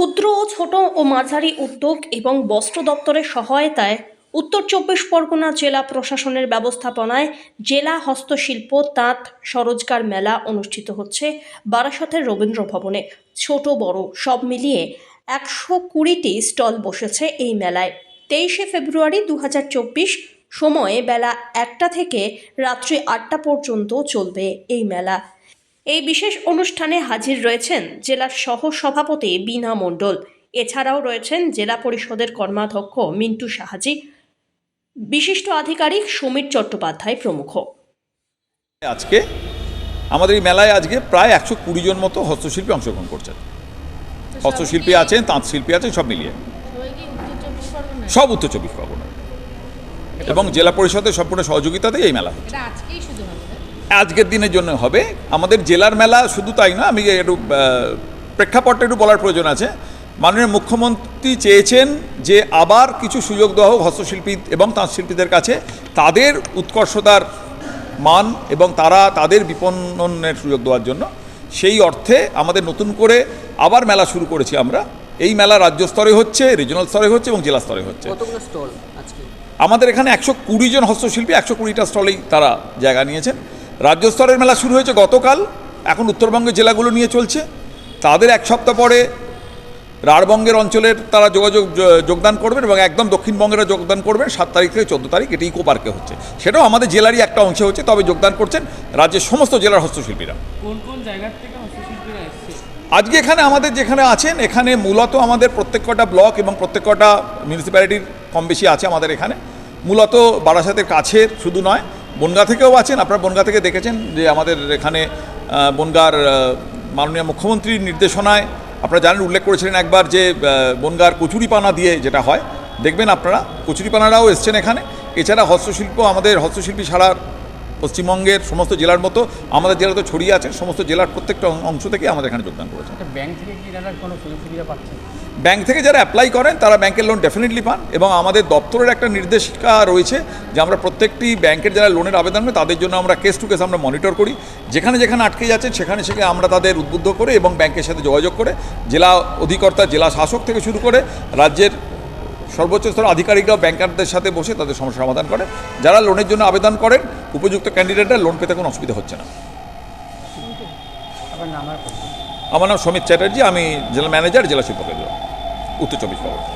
ক্ষুদ্র ও ছোট ও মাঝারি উদ্যোগ এবং বস্ত্র দপ্তরের সহায়তায় উত্তর চব্বিশ পরগনা জেলা প্রশাসনের ব্যবস্থাপনায় জেলা হস্তশিল্প তাঁত স্বরোজগার মেলা অনুষ্ঠিত হচ্ছে বারাসতের রবীন্দ্র ভবনে। ছোট, বড় সব মিলিয়ে একশো কুড়িটি স্টল বসেছে এই মেলায়। তেইশে ফেব্রুয়ারি দু হাজার চব্বিশ সময়ে বেলা একটা থেকে রাত্রি আটটা পর্যন্ত চলবে এই মেলা। এই বিশেষ অনুষ্ঠানে হাজির রয়েছেন জেলার সহ সভাপতি বীণা মণ্ডল। এছাড়াও রয়েছেন জেলা পরিষদের কর্মাধ্যক্ষ মিন্টু সাহাজি বিশিষ্ট আধিকারিক সমীর চট্টোপাধ্যায় প্রমুখ। আজকে আমাদের এই মেলায় আজকে প্রায় একশো কুড়ি জন মতো হস্তশিল্পী অংশগ্রহণ করছেন। হস্তশিল্পী আছেন তাঁত শিল্পী আছেন সব মিলিয়ে। সব উত্তর চব্বিশ পরগনা এবং জেলা পরিষদের সম্পূর্ণ সহযোগিতাতেই এই মেলা হচ্ছে। আজকের দিনের জন্য হবে। আমাদের জেলার মেলা শুধু তাই না আমি একটু প্রেক্ষাপটটা একটু বলার প্রয়োজন আছে। মাননীয় মুখ্যমন্ত্রী চেয়েছেন যে আবার কিছু সুযোগ দেওয়া হোক হস্তশিল্পী এবং তাঁত শিল্পীদের কাছে। তাদের উৎকর্ষতার মান এবং তারা তাদের বিপণনের সুযোগ দেওয়ার জন্য। সেই অর্থে আমাদের নতুন করে আবার মেলা শুরু করেছি আমরা। এই মেলা রাজ্য স্তরে হচ্ছে রিজনাল স্তরে হচ্ছে এবং জেলা স্তরে হচ্ছে। আমাদের এখানে একশো কুড়ি জন হস্তশিল্পী একশো কুড়িটা স্টলেই তারা জায়গা নিয়েছেন। রাজ্য স্তরের মেলা শুরু হয়েছে গতকাল। এখন উত্তরবঙ্গের জেলাগুলো নিয়ে চলছে। তাদের এক সপ্তাহ পরে রাঢ়বঙ্গের অঞ্চলের তারা যোগাযোগ যোগদান করবেন এবং একদম দক্ষিণবঙ্গেরা যোগদান করবেন। সাত তারিখ থেকে চোদ্দ তারিখ এটি ইকো পার্কে হচ্ছে। সেটাও আমাদের জেলারই একটা অংশে হচ্ছে। তবে যোগদান করছেন রাজ্যের সমস্ত জেলার হস্তশিল্পীরা। কোন কোন জায়গার থেকে হস্তশিল্পীরা আজকে এখানে আমাদের যেখানে আছেন এখানে মূলত আমাদের প্রত্যেক কটা ব্লক এবং প্রত্যেক কটা মিউনিসিপ্যালিটির কম বেশি আছে আমাদের এখানে। মূলত বারাসাতের কাছের শুধু নয় বনগা থেকেও আছেন, আপনারা বনগা থেকে দেখেছেন যে আমাদের এখানে বনগার মাননীয় মুখ্যমন্ত্রীর নির্দেশনায় আপনারা জানেন, উল্লেখ করেছিলেন একবার যে বনগার কচুরিপানা দিয়ে যেটা হয়। দেখবেন আপনারা, কচুরিপানারাও এসছেন এখানে। এছাড়া হস্তশিল্প, আমাদের হস্তশিল্পী ছাড়ার পশ্চিমবঙ্গের সমস্ত জেলার মতো আমাদের জেলা তো ছড়িয়ে আছে সমস্ত জেলার প্রত্যেকটা অংশ থেকে আমাদের এখানে যোগদান করেছে। ব্যাংক থেকে কি কোনো সুযোগ সুবিধা পাচ্ছেন ব্যাংক থেকে যারা অ্যাপ্লাই করেন তারা ব্যাংকের লোন ডেফিনেটলি পান এবং আমাদের দপ্তরের একটা নির্দেশিকা রয়েছে যে আমরা প্রত্যেকটি ব্যাংকের যারা লোনের আবেদন করে তাদের জন্য আমরা কেস টু কেস আমরা মনিটর করি। যেখানে যেখানে আটকে যাচ্ছেন সেখানে সেখানে আমরা তাদের উদ্বুদ্ধ করে এবং ব্যাংকের সাথে যোগাযোগ করে জেলা অধিকর্তা জেলা শাসক থেকে শুরু করে রাজ্যের সর্বোচ্চ স্তর আধিকারিকরাও ব্যাংকারদের সাথে বসে তাদের সমস্যা সমাধান করে। যারা লোনের জন্য আবেদন করেন উপযুক্ত ক্যান্ডিডেটরা লোন পেতে কোনো অসুবিধা হচ্ছে না। আমার নাম সমিত চ্যাটার্জি আমি জেলা ম্যানেজার জেলা শিল্প কেন্দ্র উত্তর চব্বিশ পরগনা।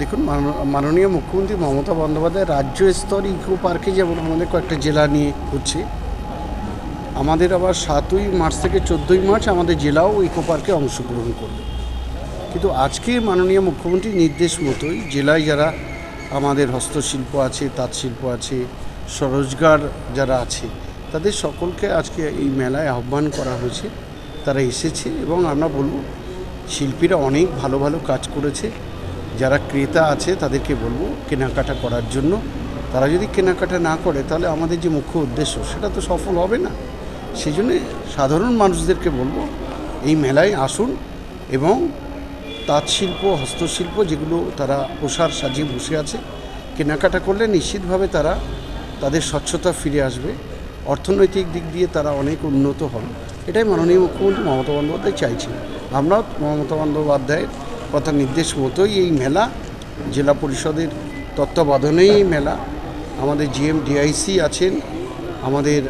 দেখুন মাননীয় মুখ্যমন্ত্রী মমতা বন্দ্যোপাধ্যায় রাজ্য স্তর ইকো পার্কে যেমন আমাদের কয়েকটা জেলা নিয়ে হচ্ছে আমাদের আবার সাতই মার্চ থেকে চোদ্দোই মার্চ আমাদের জেলাও ইকো পার্কে অংশগ্রহণ করবে। কিন্তু আজকে মাননীয় মুখ্যমন্ত্রীর নির্দেশ মতোই জেলায় যারা আমাদের হস্তশিল্প আছে, তাঁত শিল্প আছে, স্বরোজগার যারা আছে, তাদের সকলকে আজকে এই মেলায় আহ্বান করা হয়েছে। তারা এসেছে এবং আমরা বলব, শিল্পীরা অনেক ভালো ভালো কাজ করেছে। যারা ক্রেতা আছে, তাদেরকে বলব কেনাকাটা করার জন্য। তারা যদি কেনাকাটা না করে, তাহলে আমাদের যে মুখ্য উদ্দেশ্য, সেটা তো সফল হবে না। সেই জন্যে সাধারণ মানুষদেরকে বলব, এই মেলায় আসুন এবং তাঁত শিল্প হস্তশিল্প যেগুলো তারা প্রসার সাজিয়ে বসে আছে, কেনাকাটা করলে নিশ্চিতভাবে তারা তাদের স্বচ্ছতা ফিরে আসবে। অর্থনৈতিক দিক দিয়ে তারা অনেক উন্নত হবে এটাই মাননীয় মুখ্যমন্ত্রী মমতা বন্দ্যোপাধ্যায় চাইছেন। আমরাও মমতা বন্দ্যোপাধ্যায়ের কথা নির্দেশ মতোই এই মেলা, জেলা পরিষদের তত্ত্বাবধানেই এই মেলা। আমাদের জিএম ডিআইসি আছেন, আমাদের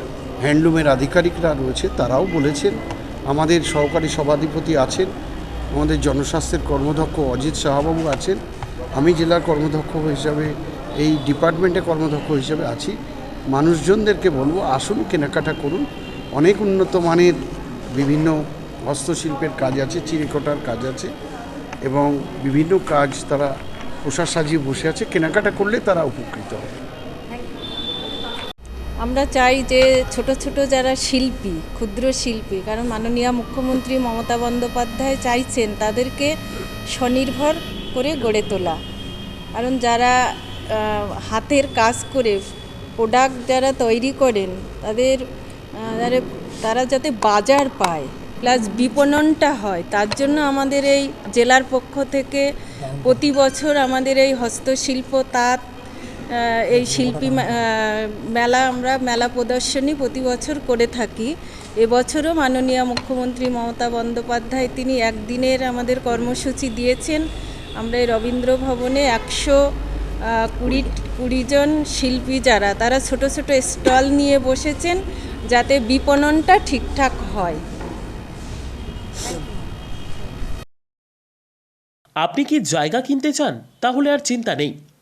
হ্যান্ডলুমের আধিকারিকরা রয়েছে, তারাও বলেছেন। আমাদের সহকারী সভাধিপতি আছেন আমাদের জনস্বাস্থ্যের কর্মদক্ষ অজিত সাহাবাবু আছেন। আমি জেলার কর্মদক্ষ হিসাবে, এই ডিপার্টমেন্টে কর্মদক্ষ হিসাবে আছি। মানুষজনদেরকে বলব, আসুন কেনাকাটা করুন। অনেক উন্নত মানের বিভিন্ন হস্তশিল্পের কাজ আছে, চিরিকটার কাজ আছে এবং বিভিন্ন কাজ তারা পোশাক সাজিয়ে বসে আছে। কেনাকাটা করলে তারা উপকৃত হবে। আমরা চাই যে ছোট ছোট যারা শিল্পী, ক্ষুদ্র শিল্পী, কারণ মাননীয় মুখ্যমন্ত্রী মমতা বন্দ্যোপাধ্যায় চাইছেন তাদেরকে স্বনির্ভর করে গড়ে তোলা। কারণ যারা হাতের কাজ করে প্রোডাক্ট যারা তৈরি করেন, তাদের তারা যাতে বাজার পায় প্লাস বিপণনটা হয়, তার জন্য আমাদের এই জেলার পক্ষ থেকে প্রতি বছর আমাদের এই হস্তশিল্প তাঁত এই শিল্পী মেলা আমরা মেলা প্রদর্শনী প্রতি বছর করে থাকি। এবছরও মাননীয় মুখ্যমন্ত্রী মমতা বন্দ্যোপাধ্যায় তিনি একদিনের আমাদের কর্মসূচি দিয়েছেন। আমরা এই রবীন্দ্র ভবনে একশো কুড়ি কুড়িজন শিল্পী যারা, তারা ছোট ছোট স্টল নিয়ে বসেছেন যাতে বিপণনটা ঠিকঠাক হয়। আপনি কি জায়গা কিনতে চান? তাহলে আর চিন্তা নেই।